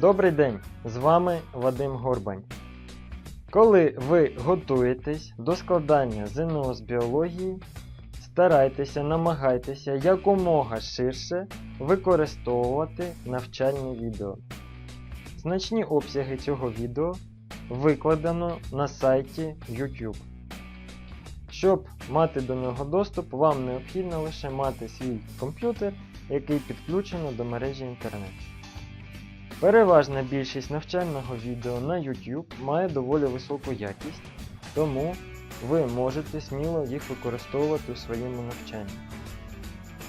Добрий день! З вами Вадим Горбань. Коли ви готуєтесь до складання ЗНО з біології, старайтеся, намагайтеся якомога ширше використовувати навчальні відео. Значні обсяги цього відео викладено на сайті YouTube. Щоб мати до нього доступ, вам необхідно лише мати свій комп'ютер, який підключено до мережі інтернет. Переважна більшість навчального відео на YouTube має доволі високу якість, тому ви можете сміло їх використовувати у своєму навчанні.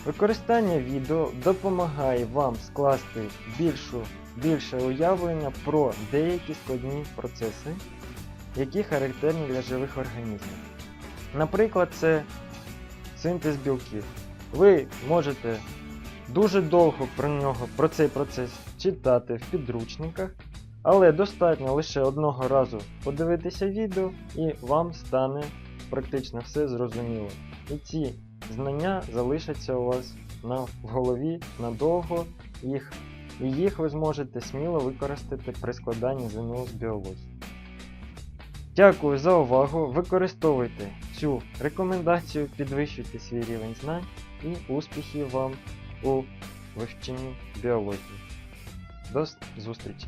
Використання відео допомагає вам скласти більшу, більше уявлення про деякі складні процеси, які характерні для живих організмів. Наприклад, це синтез білків. Ви можете дуже довго про нього, про цей процес читати в підручниках, але достатньо лише одного разу подивитися відео і вам стане практично все зрозуміло. І ці знання залишаться у вас на, в голові надовго, їх, і їх ви зможете сміло використати при складанні ЗНО з біології. Дякую за увагу. Використовуйте цю рекомендацію, підвищуйте свій рівень знань і успіхів вам у вивченні біології. До зустрічі!